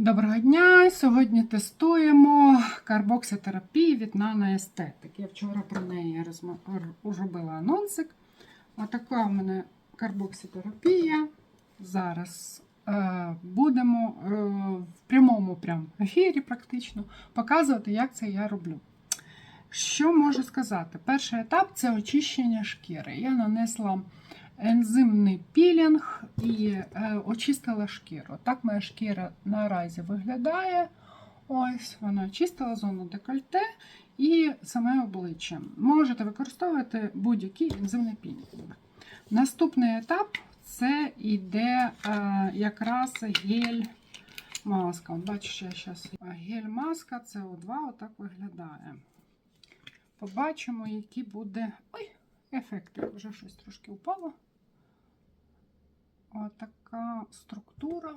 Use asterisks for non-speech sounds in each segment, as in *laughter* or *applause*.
Доброго дня! Сьогодні тестуємо карбокситерапію від Aesthetic. Я вчора про неї розма- робила анонсик. Отака у мене карбокситерапія. Зараз е, будемо е, в прямому прям ефірі практично показувати, як це я роблю. Що можу сказати? Перший етап це очищення шкіри. Я нанесла ензимний пілінг і е, очистила шкіру. Так моя шкіра наразі виглядає. Ось вона очистила зону декольте і саме обличчя. Можете використовувати будь-який ензимний пілінг. Наступний етап це йде е, якраз гель-маска. От Бачиш, я зараз гель-маска СО2 отак виглядає. Побачимо, які буде. Ой, ефекти. Вже щось трошки упало. Отака структура.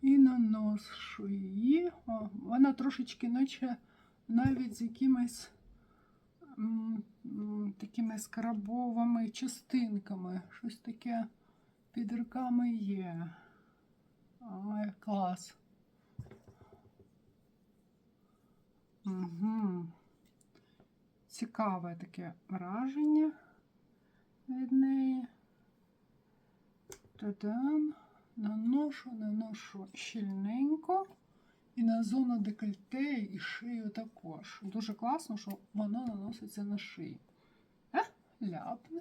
І наношу її. О, вона трошечки, наче навіть з якимись такими скрабовими частинками. Щось таке під руками є. Ой, клас. Угу. Цікаве таке враження від неї. Та-дам. Наношу, наношу щільненько. І на зону декольте і шию також. Дуже класно, що воно наноситься на шию. Е, ляпне.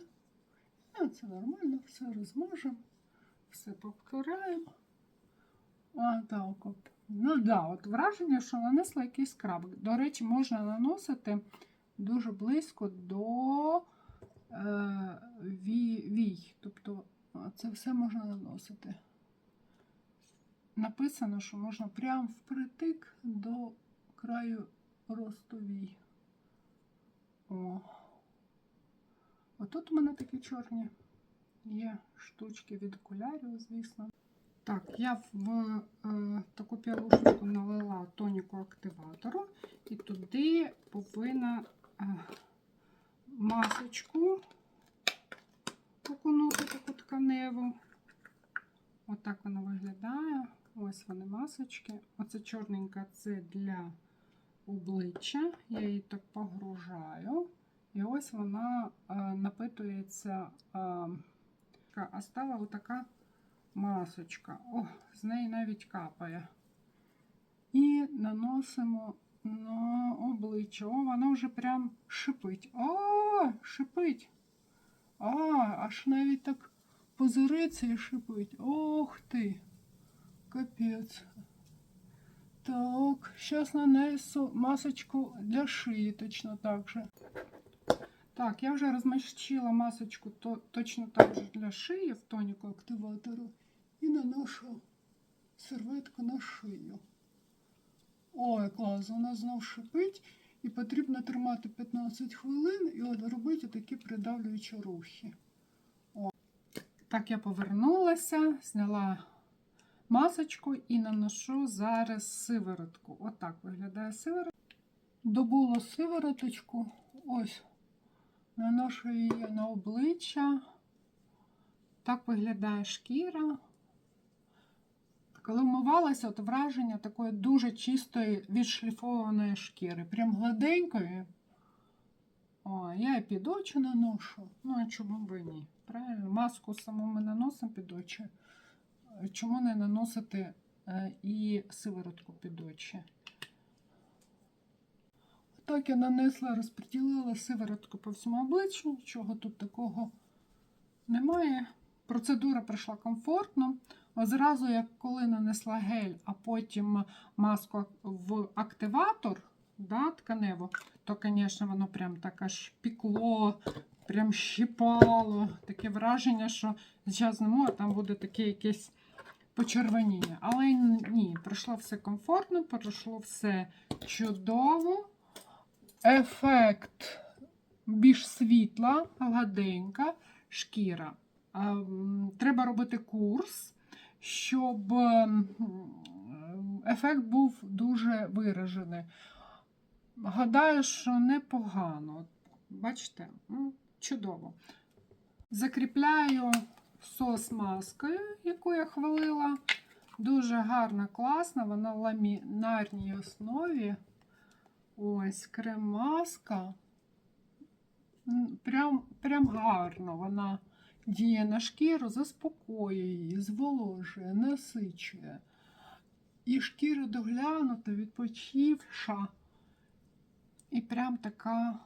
Ну, це нормально, все розмажемо, все повторяємо. А, так от. Ну да, от враження, що нанесла якийсь скраб. До речі, можна наносити дуже близько до е, вій, вій. Тобто а це все можна наносити. Написано, що можна прям впритик до краю росту вій. О. Отут у мене такі чорні є штучки від окулярів, звісно. Так, я в е, таку пірушечку налила тоніку активатору і туди повинна е, масочку тканеву. Отак вона виглядає. Ось вони масочки. Оце чорненька це для обличчя. Я її так погружаю. І ось вона е, напитується. Е, а стала отака масочка. О, з неї навіть капає. І наносимо на обличчя. О, вона вже прям шипить. О, шипить. А, аж навіть так позириться і шипить. Ох ти. Капець. Так, зараз нанесу масочку для шиї точно так же. Так, я вже розмащила масочку то, точно так же для шиї в тоніку активатору і наношу серветку на шию. Ой, клас, вона знов шипить і потрібно тримати 15 хвилин і робити такі придавлюючі рухи. Так, я повернулася, зняла масочку і наношу зараз сиворотку. Отак виглядає сиворотка. Добула сивороточку. Ось. Наношу її на обличчя. Так виглядає шкіра. Коли вмивалася, от враження такої дуже чистої відшліфованої шкіри. Прям гладенької. О, я і під очі наношу. Ну, а чому б і ні? Правильно, маску саму ми наносимо під очі. Чому не наносити е, і сиворотку під очі? Так я нанесла, розподілила сиворотку по всьому обличчю, нічого тут такого немає. Процедура пройшла комфортно. Зразу, як коли нанесла гель, а потім маску в активатор да, тканеву, то, звісно, воно прям так аж пікло, прям щипало. Таке враження, що зараз не можу, там буде таке якесь почервоніння. Але ні, пройшло все комфортно, пройшло все чудово. Ефект більш світла, гладенька шкіра. Треба робити курс, щоб ефект був дуже виражений. Гадаю, що непогано. Бачите, чудово. Закріпляю сос маскою, яку я хвалила. Дуже гарна, класна, вона в ламінарній основі. Ось крем-маска. Прям, прям гарно вона діє на шкіру, заспокоює її, зволожує, насичує. І шкіра доглянута, відпочивша. І прям така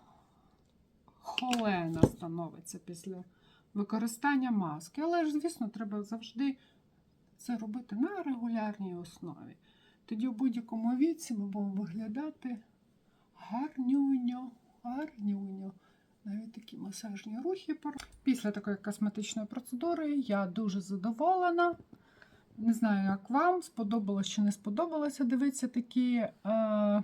холена становиться після використання маски. Але ж, звісно, треба завжди це робити на регулярній основі. Тоді в будь-якому віці ми будемо виглядати гарнюньо, гарнюньо. Навіть такі масажні рухи. Після такої косметичної процедури я дуже задоволена. Не знаю, як вам, сподобалось чи не сподобалося дивитися такі е,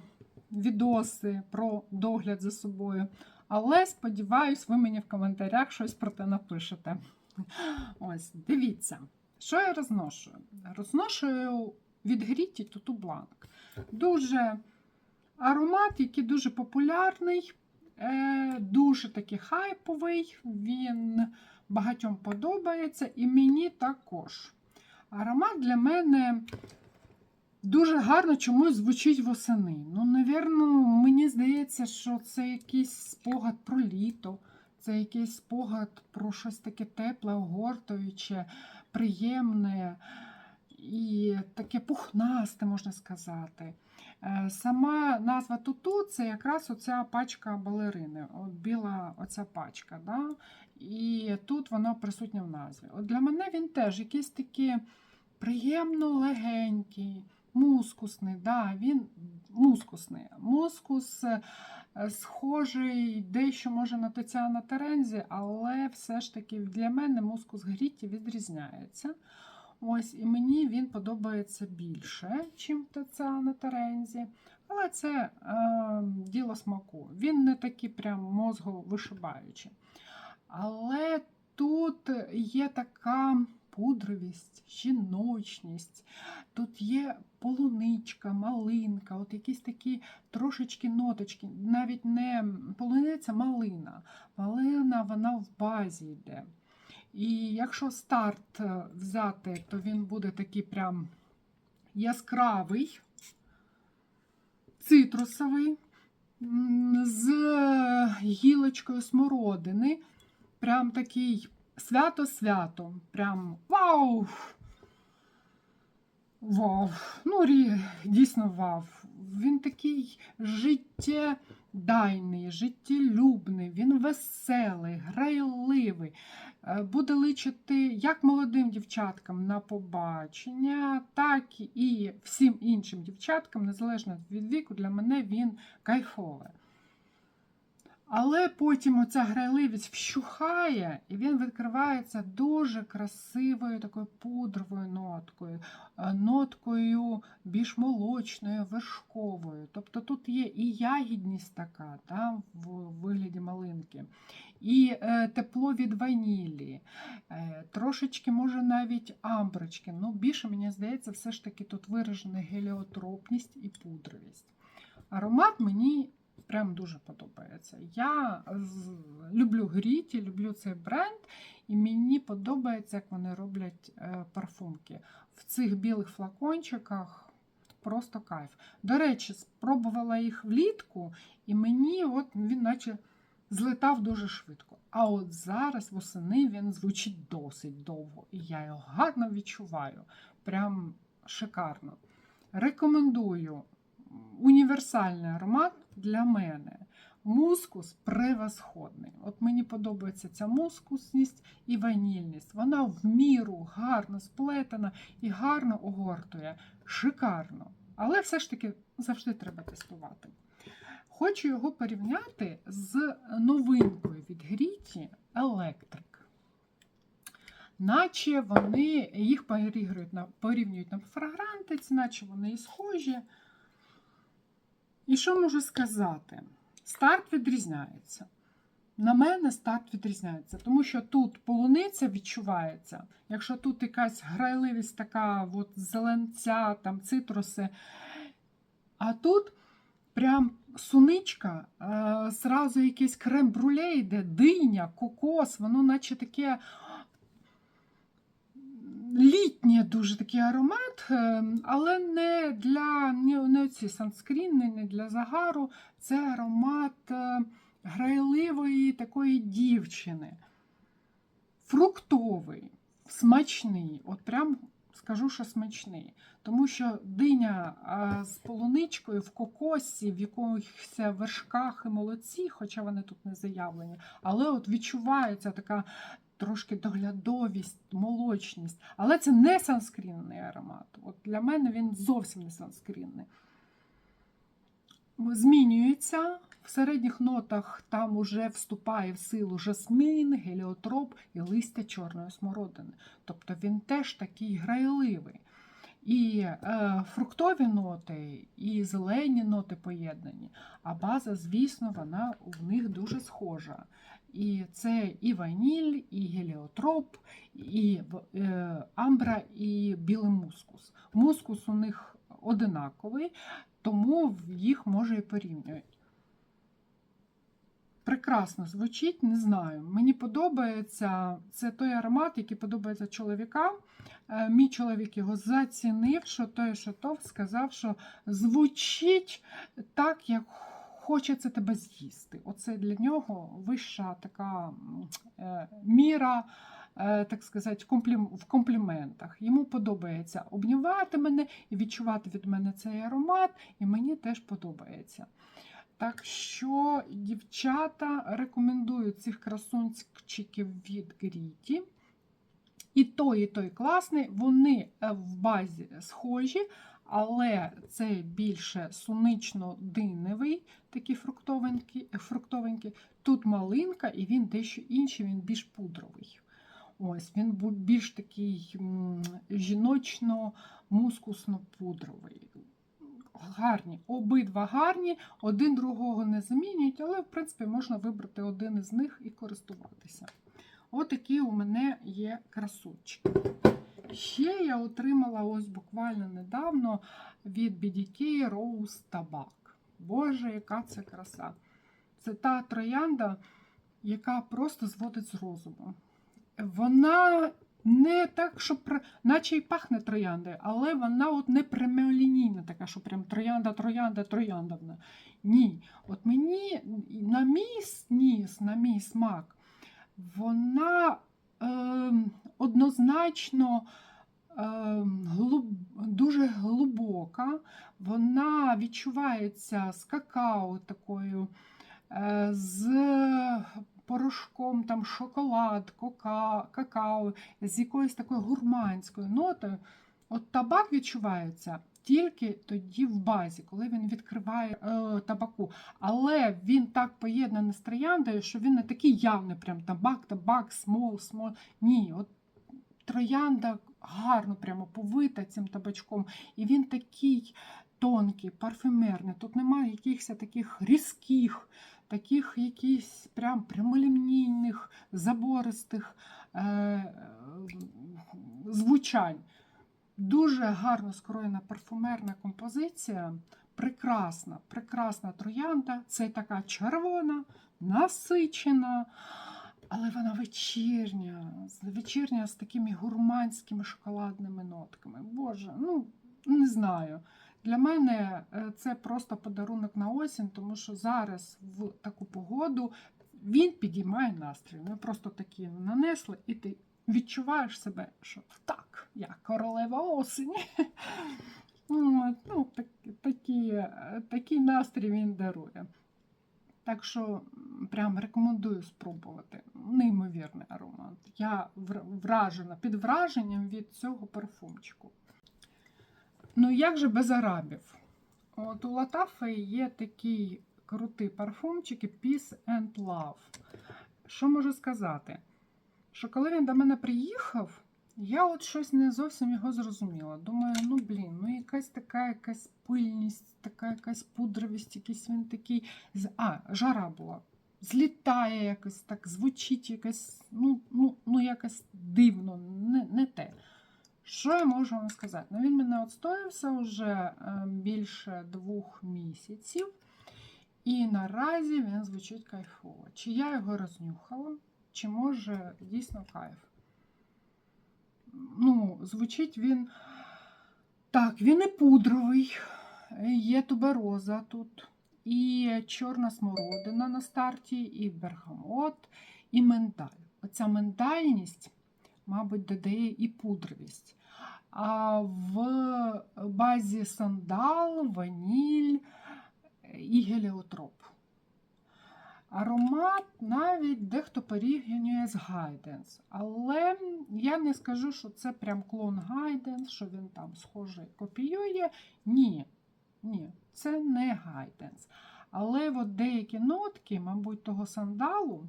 відоси про догляд за собою. Але сподіваюсь, ви мені в коментарях щось про те напишете. Ось, дивіться, що я розношую? Розношую від Гріті Туту Бланк. Дуже аромат, який дуже популярний, е, дуже такий хайповий. Він багатьом подобається, і мені також. Аромат для мене дуже гарно чомусь звучить восени. Ну, навірно, мені здається, що це якийсь спогад про літо, це якийсь спогад про щось таке тепле, огортуюче, приємне і таке пухнасте, можна сказати. Е, Сама назва туту це якраз оця пачка балерини, біла оця пачка. Да? І тут воно присутнє в назві. От Для мене він теж якийсь такий приємно легенький, мускусний. Да, він мускусний. Мускус е, схожий дещо може на Тетяна Терензі, але все ж таки для мене мускус Гріті відрізняється. Ось, і мені він подобається більше, ніж Тетяна Терензі. Але це е, діло смаку. Він не такий прям мозговишибаючий. Але тут є така пудровість, жіночність, тут є полуничка, малинка, от якісь такі трошечки ноточки, навіть не полуниця, малина. Малина вона в базі йде. І якщо старт е, взяти, то він буде такий прям яскравий, цитрусовий, з гілочкою смородини. Прям такий свято-свято. Прям вау! Вау! Ну, рі- дійсно вау. Він такий життєдайний, життєлюбний, він веселий, грайливий. Е, Буде личити як молодим дівчаткам на побачення, так і всім іншим дівчаткам, незалежно від віку, для мене він кайфовий. Але потім оця грайливість вщухає, і він відкривається дуже красивою такою пудровою ноткою, е, ноткою більш молочною, вершковою. Тобто тут є і ягідність така та, в вигляді малинки, і е, тепло від ванілі, е, трошечки, може, навіть амброчки. Ну, більше, мені здається, все ж таки тут виражена геліотропність і пудровість. Аромат мені прям дуже подобається. Я люблю Гріті, люблю цей бренд, і мені подобається, як вони роблять е, парфумки. В цих білих флакончиках просто кайф. До речі, спробувала їх влітку, і мені от він наче злетав дуже швидко. А от зараз восени він звучить досить довго, і я його гарно відчуваю. Прям шикарно. Рекомендую універсальний аромат для мене. Мускус превосходний. От мені подобається ця мускусність і ванільність. Вона в міру гарно сплетена і гарно огортує. Шикарно. Але все ж таки завжди треба тестувати. Хочу його порівняти з новинкою від Гріті Електрик. Наче вони їх порівнюють на, фрагрантиці, наче вони і схожі. І що можу сказати? Старт відрізняється. На мене старт відрізняється, тому що тут полуниця відчувається. Якщо тут якась грайливість така, от зеленця, там цитруси, а тут прям суничка, е, зразу якийсь крем-бруле йде, диня, кокос, воно наче таке літній дуже такий аромат, е, але не для не, оці санскріни, не для загару. Це аромат е, грайливої такої дівчини. Фруктовий, смачний. От прям скажу, що смачний. Тому що диня з полуничкою в кокосі, в якихось вершках і молоці, хоча вони тут не заявлені, але от відчувається така трошки доглядовість, молочність. Але це не санскрінний аромат. От Для мене він зовсім не санскрінний. Змінюється. В середніх нотах там уже вступає в силу жасмин, геліотроп і листя чорної смородини. Тобто він теж такий грайливий. І е, фруктові ноти, і зелені ноти поєднані. А база, звісно, вона в них дуже схожа. І це і ваніль, і геліотроп, і е, амбра, і білий мускус. Мускус у них одинаковий, тому їх може і порівнюють. Прекрасно звучить, не знаю. Мені подобається це той аромат, який подобається чоловікам. Е, Мій чоловік його зацінив, що той Шатов сказав, що звучить так, як хочеться тебе з'їсти. Оце для нього вища така е, міра, е, так сказати, в компліментах. Йому подобається обнімати мене і відчувати від мене цей аромат, і мені теж подобається. Так що, дівчата, рекомендую цих красунчиків від Гріті. І той, і той класний. Вони е, в базі схожі, але це більше сунично-диневий, такий фруктовенький, фруктовенький. Тут малинка, і він дещо інший, він більш пудровий. Ось, він більш такий жіночно-мускусно-пудровий. Гарні, обидва гарні, один другого не замінюють, але, в принципі, можна вибрати один із них і користуватися. Отакі у мене є красунчики. Ще я отримала ось буквально недавно від BDK Rose Tabak. Боже, яка це краса! Це та троянда, яка просто зводить з розуму. Вона не так, що наче й пахне трояндою, але вона от не прямолінійна, така, що прям троянда, троянда, троянда. вона. Ні. От мені на мій ніс, на мій смак, вона е, однозначно е, глиб, дуже глибока, вона відчувається з какао такою, е, з порошком там шоколад, кока, какао, з якоюсь такою гурманською нотою. От табак відчувається тільки тоді в базі, коли він відкриває е, табаку. Але він так поєднаний з трояндою, що він не такий явний, прям табак, табак, смол, смол. Ні, от троянда гарно прямо повита цим табачком. І він такий тонкий, парфюмерний. Тут немає якихось таких різких, таких якісь прям прямолінійних, забористих е, звучань. Дуже гарно скроєна парфумерна композиція. Прекрасна, прекрасна троянда. Це така червона, насичена, але вона вечірня, вечірня з такими гурманськими шоколадними нотками. Боже, ну не знаю. Для мене е, це просто подарунок на осінь, тому що зараз в таку погоду він підіймає настрій. Ми просто такі нанесли, і ти відчуваєш себе, що так, я королева осені. *laughs* Ну, так, такі, такий настрій він дарує. Так що прям рекомендую спробувати. Неймовірний аромат. Я вражена під враженням від цього парфумчику. Ну, як же без арабів? От у Латафи є такий крутий парфумчик Peace and Love. Що можу сказати? Що коли він до мене приїхав, я от щось не зовсім його зрозуміла. Думаю, ну блін, ну якась така якась пильність, така якась пудровість, якийсь він такий. А, жара була. Злітає якось так, звучить якось, ну, ну, ну якось дивно, не, не те. Що я можу вам сказати? Ну, він мене отстоявся вже е, більше двох місяців, і наразі він звучить кайфово. Чи я його рознюхала, чи може дійсно кайф? ну, звучить він. Так, він і пудровий, є тубероза тут, і чорна смородина на старті, і бергамот, і менталь. Оця ментальність, мабуть, додає і пудровість. А в базі сандал, ваніль і геліотроп. Аромат навіть дехто порівнює з Гайденс. Але я не скажу, що це прям клон Гайденс, що він там схожий копіює. Ні, ні, це не Гайденс. Але от деякі нотки, мабуть, того сандалу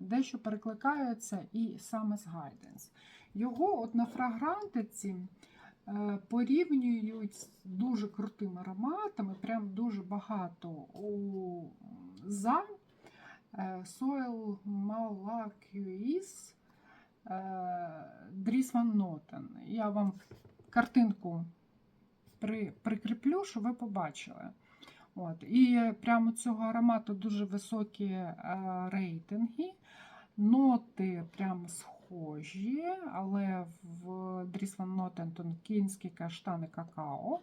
дещо перекликаються і саме з Гайденс. Його от на фрагрантиці е, порівнюють з дуже крутими ароматами, прям дуже багато у за е, Soil Malacuis Dries Van Noten. Я вам картинку при, прикріплю, щоб ви побачили. От. І прямо цього аромату дуже високі е, рейтинги. Ноти прям схожі, але в Dries Van Noten тонкінські каштани какао.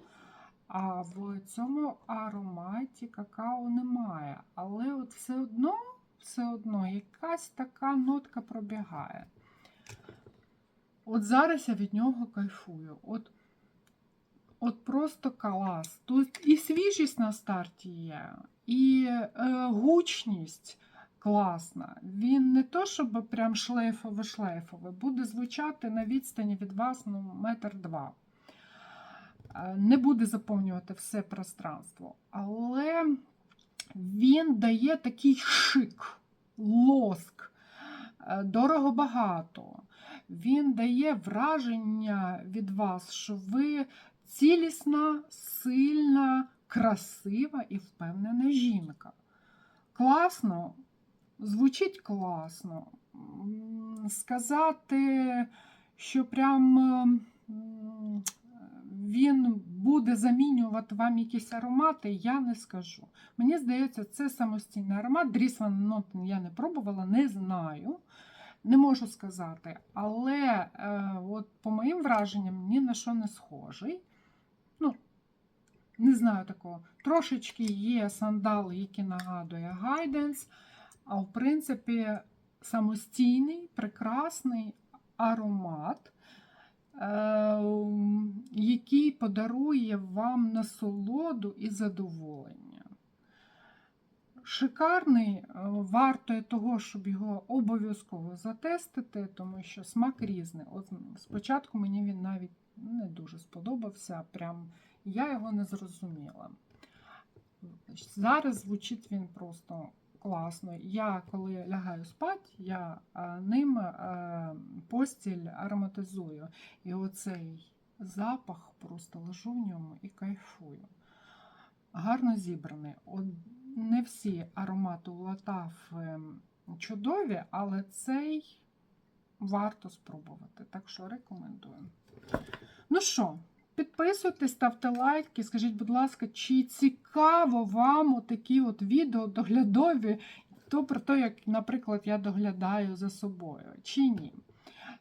А в цьому ароматі какао немає. Але от все одно, все одно якась така нотка пробігає. От зараз я від нього кайфую. От, от просто клас. Тут і свіжість на старті є, і е, гучність класна. Він не то, щоб прям шлейфове-шлейфове, буде звучати на відстані від вас ну, метр два. Е, Не буде заповнювати все пространство, але він дає такий шик, лоск, е, дорого багато. Він дає враження від вас, що ви цілісна, сильна, красива і впевнена жінка. Класно, звучить класно. Сказати, що прям він буде замінювати вам якісь аромати, я не скажу. Мені здається, це самостійний аромат. Дріс Ван Нотен я не пробувала, не знаю. Не можу сказати. Але е, от по моїм враженням ні на що не схожий. Не знаю такого. Трошечки є сандал, який нагадує Гайденс. А в принципі, самостійний, прекрасний аромат, е, який подарує вам насолоду і задоволення. Шикарний, е, варто того, щоб його обов'язково затестити, тому що смак різний. От спочатку мені він навіть не дуже сподобався, прям я його не зрозуміла. Зараз звучить він просто класно. Я, коли лягаю спати, я е, ним е, постіль ароматизую. І оцей запах просто лежу в ньому і кайфую. Гарно зібраний. Не всі аромати у Латаф ем, чудові, але цей варто спробувати. Так що рекомендую. Ну що, підписуйтесь, ставте лайки, скажіть, будь ласка, чи цікаво вам отакі от відео доглядові, то про те, як, наприклад, я доглядаю за собою, чи ні.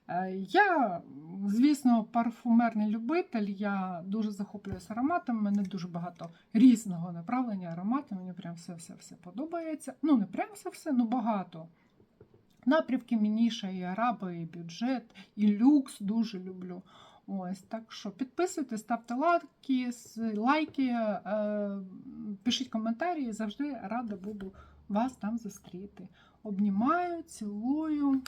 Е, Я, звісно, парфумерний любитель, я дуже захоплююся ароматами, у мене дуже багато різного направлення аромату, мені прям все-все-все подобається. Ну, не прям все-все, ну багато. Напрямки мініша, і араби, і бюджет, і люкс дуже люблю. Ось, так що підписуйтесь, ставте лайки, лайки, е, пишіть коментарі, завжди рада буду вас там зустріти. Обнімаю, цілую.